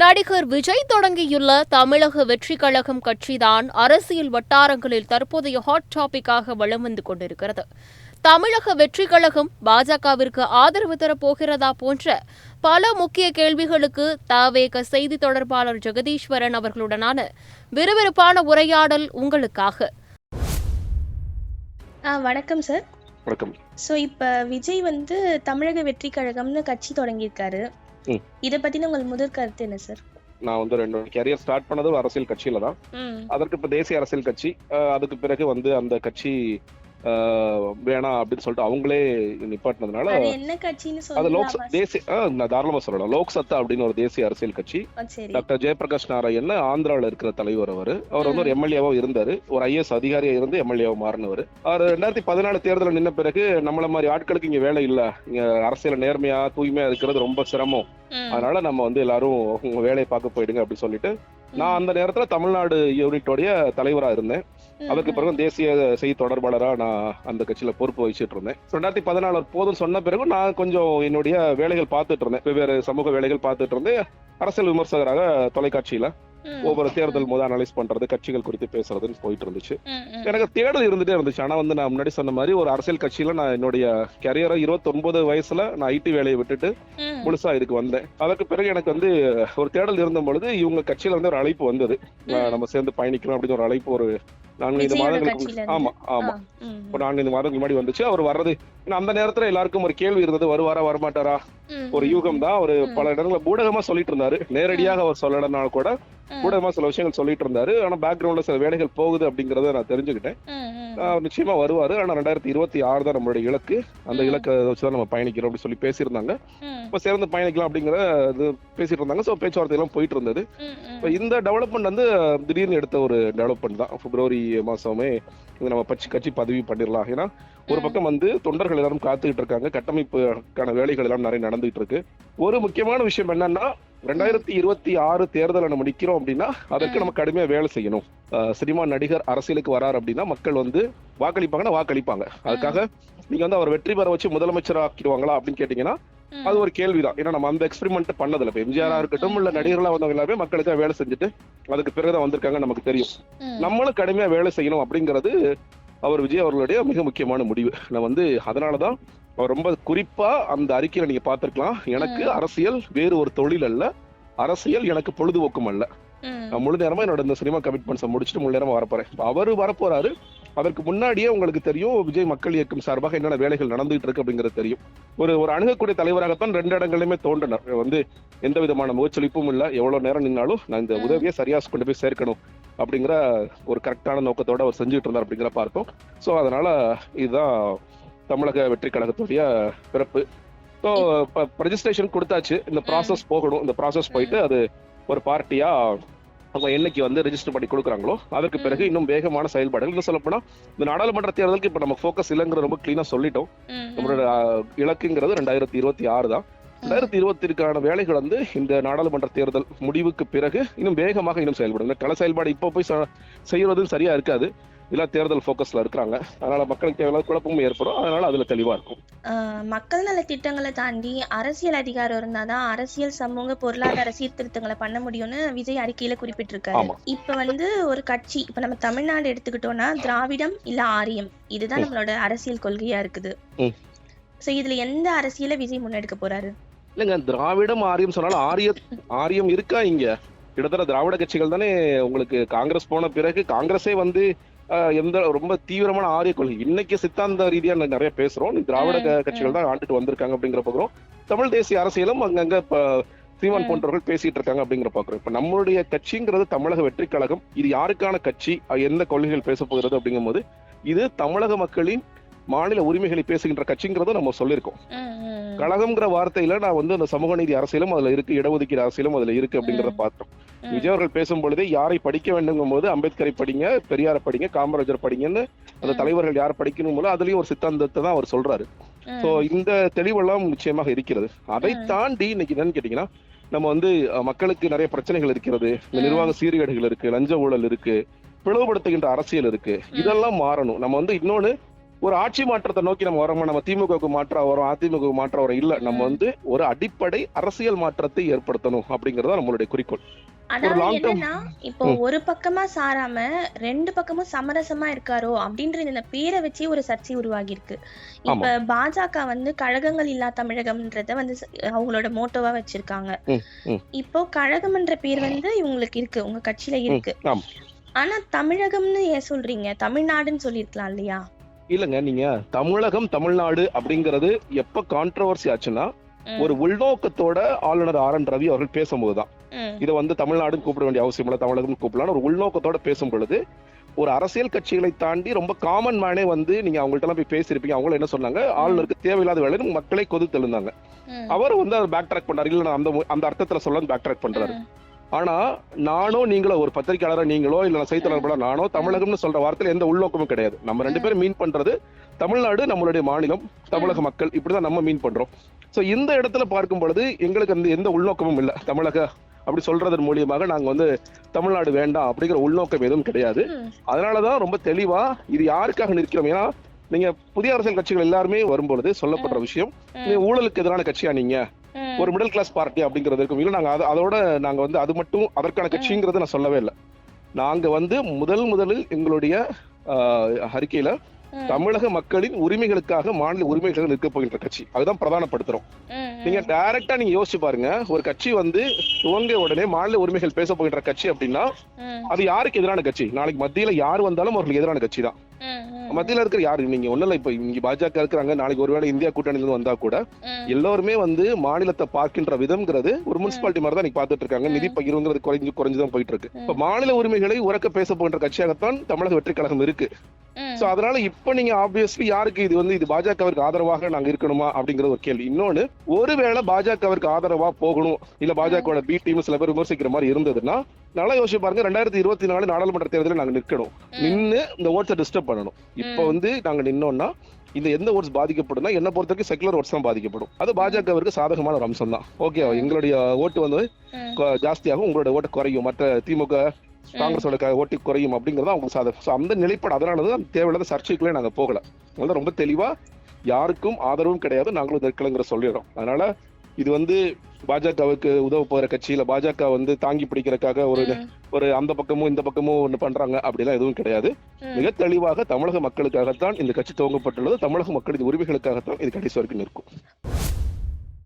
நடிகர் விஜய் தொடங்கியுள்ள தமிழக வெற்றி கழகம் கட்சிதான் அரசியல் வட்டாரங்களில் தற்போதைய ஹாட் டாபிக்காக வலம் வந்து கொண்டிருக்கிறது. தமிழக வெற்றி கழகம் பாஜகவிற்கு ஆதரவு தரப்போகிறதா போன்ற பல முக்கிய கேள்விகளுக்கு தவேக செய்தி தொடர்பாளர் ஜெகதீஸ்வரன் அவர்களுடனான விறுவிறுப்பான உரையாடல் உங்களுக்காக. ஆ வணக்கம் சார் வணக்கம். ஸோ இப்போ விஜய் வந்து தமிழக வெற்றி கழகம்னு கட்சி தொடங்கியிருக்காரு. இதை பத்தின உங்கள் முதற் கருத்து என்ன சார் நான் வந்து ரெண்டு கேரியர் ஸ்டார்ட் பண்ணது அரசியல் கட்சியில தான். அதற்கு இப்ப தேசிய அரசியல் கட்சி அதுக்கு பிறகு வந்து அந்த கட்சி வேணாம் அப்படின்னு சொல்லிட்டு அவங்களே நிப்பாட்டினதுனால அது லோக் தேசிய நான் தாராளமா சொல்லலாம். லோக் சத்தா அப்படின்னு ஒரு தேசிய அரசியல் கட்சி. டாக்டர் ஜெயபிரகாஷ் நாராயண் ஆந்திராவில் இருக்கிற தலைவர் அவர். அவர் வந்து ஒரு எம்எல்ஏவா இருந்தாரு. ஒரு ஐஎஸ் அதிகாரியா இருந்து எம்எல்ஏவா மாறினவர். அவர் ரெண்டாயிரத்தி பதினாலு தேர்தலில் நின்ன பிறகு நம்மள மாதிரி ஆட்களுக்கு இங்க வேலை இல்ல. இங்க அரசியல நேர்மையா தூய்மையா இருக்கிறது ரொம்ப சிரமம். அதனால நம்ம வந்து எல்லாரும் உங்க வேலையை பார்க்க போயிடுங்க அப்படின்னு சொல்லிட்டு நான் அந்த நேரத்துல தமிழ்நாடு யூனிட்டோடைய தலைவரா இருந்தேன். ம். பிறகு தேசிய செய்தி தொடர்பாளரா நான் அந்த கட்சியில பொறுப்பு வகிச்சிட்டு இருந்தேன். ரெண்டாயிரத்தி பதினாலு போதும் சொன்ன பிறகு நான் கொஞ்சம் என்னுடைய வேலைகள் பார்த்துட்டு இருந்தேன். வெவ்வேறு சமூக வேலைகள் பார்த்துட்டு இருந்தேன் அரசியல் விமர்சகராக தொலைக்காட்சியில ஒவ்வொரு தேர்தல் போது அனலைஸ் பண்றது கட்சிகள் குறித்து பேசுறதுன்னு போயிட்டு இருந்துச்சு. எனக்கு தேடல் இருந்துட்டே இருந்துச்சு. ஆனா வந்து நான் முன்னாடி சொன்ன மாதிரி ஒரு அரசியல் கட்சியில நான் என்னுடைய கரியரை இருபத்தொன்பது வயசுல நான் ஐடி வேலையை விட்டுட்டு முழுசா இதுக்கு வந்தேன். அதற்கு பிறகு எனக்கு வந்து ஒரு தேடல் இருந்த பொழுது இவங்க கட்சியில வந்து ஒரு அழைப்பு வந்தது. நம்ம சேர்ந்து பயணிக்கணும் அப்படின்னு ஒரு அழைப்பு ஒரு நான்கைந்து மாதங்களுக்கு. ஆமா ஆமா. ஒரு நான்கைந்து மாதங்களுக்கு முன்னாடி வந்துச்சு. அவர் வர்றது அந்த நேரத்துல எல்லாருக்கும் ஒரு கேள்வி இருந்தது வருவாரா வரமாட்டாரா? ஒரு யூகம் தான் ஒரு ம். பல இடங்கள்ல ஊடகமா சொல்லிட்டு இருந்தாரு. நேரடியாக அவர் சொல்லலனா கூட ஊடகமா சில விஷயங்கள் சொல்லிட்டு இருந்தாரு ஆனா பேக்ரவுண்ட்ல சில வேலைகள் போகுது அப்படிங்கறத நான் தெரிஞ்சுக்கிட்டேன். நிச்சயமா வருவாரு. ஆனா ரெண்டாயிரத்தி இருபத்தி ஆறு தான் நம்மளுடைய இலக்கு. அந்த. இலக்கை வச்சுதான் நம்ம பயணிக்கிறோம் அப்படின்னு சொல்லி பேசியிருந்தாங்க. இப்ப சேர்ந்து பயணிக்கலாம் அப்படிங்கிற இது பேசிட்டு இருந்தாங்க ஸோ பேச்சுவார்த்தை எல்லாம் போயிட்டு இருந்தது. இப்போ இந்த டெவலப்மெண்ட் வந்து திடீர்னு எடுத்த ஒரு டெவலப்மெண்ட் தான். பிப்ரவரி மாசமே இது நம்ம பச்சு கட்சி பதிவு பண்ணிடலாம். ஏன்னா ஒரு. பக்கம் வந்து தொண்டர்கள் எல்லாரும் காத்துக்கிட்டு இருக்காங்க. கட்டமைப்புக்கான வேலைகள் எல்லாம் நிறைய நடந்துகிட்டு இருக்கு. ஒரு முக்கியமான விஷயம் என்னன்னா ரெண்டாயிரத்தி இருபத்தி ஆறு தேர்தலை நம்ம நிக்கிறோம் அப்படின்னா அதற்கு. நம்ம கடுமையா வேலை செய்யணும். சினிமா நடிகர் அரசியலுக்கு வரார் அப்படின்னா மக்கள் வந்து வாக்களிப்பாங்கன்னா வாக்களிப்பாங்க. அதுக்காக நீங்க வந்து அவர் வெற்றி பெற வச்சு முதலமைச்சர் ஆக்கிடுவாங்களா அப்படின்னு கேட்டீங்கன்னா அது ஒரு கேள்விதான். ஏன்னா நம்ம அந்த எக்ஸ்பெரிமெண்ட் பண்ணதில்ல. இப்ப எம்ஜிஆரா இருக்கட்டும் இல்ல நடிகர்களா வந்தவங்க எல்லாமே மக்களுக்காக வேலை செஞ்சுட்டு அதுக்கு பிறகுதான் வந்திருக்காங்க நமக்கு தெரியும். நம்மளும் கடுமையா வேலை செய்யணும் அப்படிங்கிறது அவர் விஜய் அவர்களுடைய மிக முக்கியமான முடிவு. நான் வந்து அதனாலதான் அவர் ரொம்ப குறிப்பா அந்த அறிக்கையில நீங்க பார்த்திருக்கலாம். எனக்கு. அரசியல் வேறு ஒரு தொழில் அல்ல. அரசியல் எனக்கு பொழுதுபோக்கும் அல்ல. முழு நேரமா என்னோட இந்த சினிமா கமிட்மெண்ட்ஸை முடிச்சுட்டு முழு நேரமா வரப்போறேன். இப்ப அவரு வரப்போறாரு. அதற்கு முன்னாடியே உங்களுக்கு தெரியும் விஜய் மக்கள் இயக்கம் சார்பாக என்னென்ன வேலைகள் நடந்துகிட்டு இருக்கு அப்படிங்கிறது தெரியும். ஒரு ஒரு அணுகக்கூடிய தலைவராகத்தான் ரெண்டு இடங்களிலுமே தோன்றினார். வந்து எந்த விதமான முகச்சொலிப்பும் இல்ல. எவ்வளவு நேரம் நின்னாலும் நான் இந்த. உதவியை சரியா கொண்டு போய் சேர்க்கணும் அப்படிங்கிற ஒரு கரெக்டான நோக்கத்தோட அவர் செஞ்சுட்டு இருந்தார் அப்படிங்கிற பார்த்தோம். ஸோ அதனால இதுதான் தமிழக வெற்றி கழகத்துடைய பிறப்பு ஸோ இப்போ ரெஜிஸ்ட்ரேஷன் கொடுத்தாச்சு. இந்த ப்ராசஸ் போகணும். இந்த ப்ராசஸ் போயிட்டு அது ஒரு பார்ட்டியா அவங்க என்னைக்கு வந்து ரெஜிஸ்டர் பண்ணி கொடுக்குறாங்களோ அதற்கு. பிறகு இன்னும் வேகமான செயல்பாடுகள். இன்னும் சொல்லப்போனா இந்த நாடாளுமன்ற தேர்தலுக்கு இப்போ நம்ம ஃபோக்கஸ் இல்லைங்கிற ரொம்ப கிளீனா சொல்லிட்டோம். நம்மளோட இலக்குங்கிறது ரெண்டாயிரத்தி இருபத்தி ஆறு தான். ரெண்டாயிரத்தி இருபத்திற்கான வேலைகள் வந்து இந்த நாடாளுமன்ற தேர்தல் முடிவுக்கு பிறகு இன்னும் வேகமாக இன்னும் செயல்படும். கள செயல்பாடு இப்போ போய் செய்யறதும் சரியா இருக்காது. இல்ல தேர்தல் ஃபோக்கஸ்ல இருக்கிறாங்க. அதனால மக்களுக்கு தேவையான குழப்பமும் ஏற்படும். அதனால அதுல தெளிவா இருக்கும். மக்கள் நல திட்டங்களை தாண்டி அரசியல் அதிகாரம் இருந்தாதான் அரசியல் சமூக பொருளாதார சீர்திருத்தங்களை பண்ண முடியும்னு விஜய் அறிக்கையில குறிப்பிட்டிருக்காரு. இப்ப வந்து ஒரு கட்சி இப்ப நம்ம தமிழ்நாடு எடுத்துக்கிட்டோம்னா திராவிடம் இல்ல ஆரியம். இதுதான். நம்மளோட அரசியல் கொள்கையா இருக்குது. சோ இதுல எந்த அரசியலை விஜய் முன்னெடுக்க போறாரு? இல்லைங்க திராவிடம் ஆரியம் சொன்னாலும் ஆரிய ஆரியம் இருக்கா இங்க? கிட்டத்தட்ட திராவிட கட்சிகள் தானே உங்களுக்கு காங்கிரஸ் போன பிறகு காங்கிரஸே வந்து எந்த ரொம்ப தீவிரமான ஆரிய கொள்கை. இன்னைக்கு சித்தாந்த ரீதியா நிறைய பேசுறோம். திராவிட. கட்சிகள் தான் ஆண்டுட்டு வந்திருக்காங்க அப்படிங்கிற பாக்குறோம் தமிழ் தேசிய அரசியலும் அங்கங்க இப்ப சீமான். போன்றவர்கள் பேசிட்டு இருக்காங்க அப்படிங்கிற பாக்குறோம் இப்ப நம்மளுடைய கட்சிங்கிறது தமிழக வெற்றி கழகம். இது யாருக்கான கட்சி? எந்த கொள்கைகள் பேச போகிறது அப்படிங்கும்போது இது தமிழக மக்களின் மாநில உரிமைகளை பேசுகின்ற கட்சிங்கிறத நம்ம சொல்லியிருக்கோம். கழகம்ங்கிற வார்த்தையில நான் வந்து அந்த சமூக நீதி அரசியலும் அதுல இருக்கு இடஒதுக்கீடு அரசியலும் அதுல இருக்கு அப்படிங்கறத. பார்த்தோம். விஜய் அவர்கள் பேசும் பொழுதே யாரை படிக்க வேண்டுங்கும் போது அம்பேத்கரை படிங்க பெரியாரை படிங்க காமராஜர் படிங்கன்னு அந்த. தலைவர்கள் யார் படிக்கணும் போது அதுலயும் ஒரு சித்தாந்தத்தை தான் அவர் சொல்றாரு. சோ இந்த தெளிவெல்லாம் நிச்சயமாக இருக்கிறது அதை. தாண்டி இன்னைக்கு என்னன்னு கேட்டீங்கன்னா நம்ம வந்து மக்களுக்கு நிறைய பிரச்சனைகள் இருக்கிறது இந்த. நிர்வாக சீர்கேடுகள் இருக்கு லஞ்ச ஊழல் இருக்கு பிளவுபடுத்துகின்ற அரசியல் இருக்கு. இதெல்லாம் மாறணும் நம்ம வந்து இன்னொன்னு ஒரு ஆட்சி மாற்றத்தை நோக்கி நம்ம வரோமா நம்ம திமுகவுக்கு மாற்றம் வரோம் அதிமுகவுக்கு மாற்றம் வரோம் இல்ல நம்ம. வந்து ஒரு அடிப்படை அரசியல் மாற்றத்தை ஏற்படுத்தணும் அப்படிங்கறத நம்மளுடைய குறிக்கோள். அதாவது என்னன்னா இப்போ. ஒரு பக்கமா சாராம ரெண்டு பக்கமும் சமரசமா இருக்காரோ அப்படின்ற இந்த பேரை வச்சு ஒரு சர்ச்சை உருவாகி இருக்கு இப்ப பாஜக வந்து கழகங்கள் இல்லா தமிழகம்ன்றத வந்து அவங்களோட மோட்டோவா வச்சிருக்காங்க. இப்போ கழகம்ன்ற பேர் வந்து இவங்களுக்கு இருக்கு உங்க கட்சியில இருக்கு. ஆனா தமிழகம்னு ஏன் சொல்றீங்க? தமிழ்நாடுன்னு சொல்லிருக்கலாம் இல்லையா? இல்லங்க நீங்க தமிழகம் தமிழ்நாடு அப்படிங்கறது எப்ப கான்ட்ரவர்சி ஆச்சுன்னா ஒரு உள்நோக்கத்தோட ஆளுநர் ஆர் என் ரவி அவர்கள் பேசும்போதுதான். இதை வந்து தமிழ்நாடுன்னு கூப்பிட வேண்டிய அவசியம் இல்லை தமிழகம் கூப்பிடலாம் ஒரு உள்நோக்கத்தோட பேசும் பொழுது ஒரு அரசியல் கட்சிகளை தாண்டி ரொம்ப காமன் மேனே வந்து நீங்க அவங்கள்ட்ட எல்லாம் போய் பேசியிருப்பீங்க. அவங்களும் என்ன சொன்னாங்க? ஆளுநருக்கு தேவையில்லாத வேலை மக்களை கொதித்து எழுந்தாங்க ம், அவர் வந்து அதை பேக் ட்ராக் பண்றாரு இல்ல அந்த அந்த அர்த்தத்துல சொல்ல பேக் ட்ராக் பண்றாரு ஆனா நானோ நீங்களோ ஒரு பத்திரிகையாளரா நீங்களோ இல்ல செய்தியாளர்களா நானோ தமிழகம்னு சொல்ற வார்த்தையில எந்த உள்நோக்கமும் கிடையாது. நம்ம ரெண்டு பேரும் மீன் பண்றது தமிழ்நாடு நம்மளுடைய மாநிலம் தமிழக மக்கள் இப்படிதான் நம்ம மீன் பண்றோம். சோ இந்த இடத்துல பார்க்கும் பொழுது எங்களுக்கு அந்த எந்த உள்நோக்கமும் இல்ல. தமிழக அப்படி சொல்றதன் மூலியமாக நாங்க வந்து தமிழ்நாடு வேண்டாம் அப்படிங்கிற உள்நோக்கம் எதுவும் கிடையாது. அதனாலதான் ரொம்ப தெளிவா இது யாருக்காக நிற்கிறோம்? ஏன்னா நீங்க புதிய அரசியல் கட்சிகள் எல்லாருமே வரும்பொழுது சொல்லப்படுற விஷயம் ஊழலுக்கு எதிரான கட்சியா நீங்க? ஒரு மிடில் கிளாஸ் பார்ட்டி அப்படிங்கிறது இருக்கும். இல்ல நாங்க அது- அதோட நாங்க வந்து அது மட்டும் அதற்கான கட்சிங்கிறத நான் சொல்லவே இல்லை. நாங்க வந்து முதல் முதலில் எங்களுடைய அறிக்கையில தமிழக மக்களின் உரிமைகளுக்காக மாநில உரிமைகள் நிற்க போகின்ற கட்சி. அதுதான் பிரதானப்படுத்துறோம். நீங்க டைரக்டா நீங்க யோசிச்சு பாருங்க. ஒரு கட்சி வந்து துவங்க உடனே மாநில உரிமைகள் பேச போகின்ற கட்சி அப்படின்னா அது யாருக்கு எதிரான கட்சி? நாளைக்கு மத்தியில யார் வந்தாலும் அவர்களுக்கு எதிரான கட்சி தான் மத்தியில இருக்கிற யாரு நீங்க ஒண்ணும் இல்ல இப்ப இங்க பாஜக இருக்கிறாங்க நாளைக்கு ஒருவேளை இந்தியா கூட்டணியில வந்தா கூட எல்லாருமே வந்து மாநிலத்தை பார்க்கின்ற விதம்ங்கிறது ஒரு முனிசிபாலிட்டி மாதிரி தான் நீங்க பாத்துட்டு இருக்காங்க. நிதி பகிர்வுங்கிறது குறைஞ்சு குறைஞ்சுதான் போயிட்டு இருக்கு. இப்ப மாநில உரிமைகளை உறக்க பேச போகின்ற கட்சியாகத்தான் தமிழக வெற்றி கழகம் இருக்கு. சோ அதனால இப்ப நீங்க ஆப்வியஸ்லி யாருக்கு இது வந்து இது பாஜகவிற்கு ஆதரவாக நாங்க இருக்கணுமா அப்படிங்கறது ஒரு கேள்வி. இன்னொன்னு ஒருவேளை பாஜகவிற்கு ஆதரவா போகணும் இல்ல பாஜகவோட பி டீம் சில பேர் விமர்சிக்கிற மாதிரி இருந்ததுன்னா நல்லா யோசிச்சு பாருங்க ரெண்டாயிரத்தி இருபத்தி நாலு நாடாளுமன்ற தேர்தலில் நாங்க நிற்கணும். ம். நின்னு இந்த ஓட்ஸை டிஸ்டர்ப் பண்ணணும். இப்ப. வந்து நாங்க நின்னோம்னா இந்த எந்த ஓட்ஸ் பாதிக்கப்படும்னா என்ன பொறுத்த வரைக்கும் செகுலர் ஓட்ஸ் தான் பாதிக்கப்படும். அது பாஜகவிற்கு சாதகமான ஒரு அம்சம் தான் ஓகே எங்களுடைய ஓட்டு வந்து ஜாஸ்தியாகும் உங்களோட ஓட்டு குறையும். மற்ற திமுக காங்கிரஸோட ஓட்டு குறையும் அப்படிங்கறது அவங்க ஸோ அந்த நிலைப்பாடு அதனாலதான் தேவையில்லாத சர்ச்சைக்குள்ளே நாங்க போகல. அதனால ரொம்ப தெளிவா யாருக்கும் ஆதரவும் கிடையாது நாங்களும் நிற்கலங்கிற சொல்லிடுறோம். அதனால இது வந்து பாஜகவுக்கு உதவ போகிற கட்சியில பாஜக வந்து தாங்கி பிடிக்கிறதுக்காக ஒரு ஒரு அந்த பக்கமும் இந்த பக்கமும் ஒண்ணு பண்றாங்க அப்படிலாம் எதுவும் கிடையாது. மிக தெளிவாக தமிழக மக்களுக்காகத்தான் இந்த கட்சி துவங்கப்பட்டுள்ளது. தமிழக மக்களின் உரிமைகளுக்காகத்தான் இது கடைசி வரைக்கும் நிற்கும்.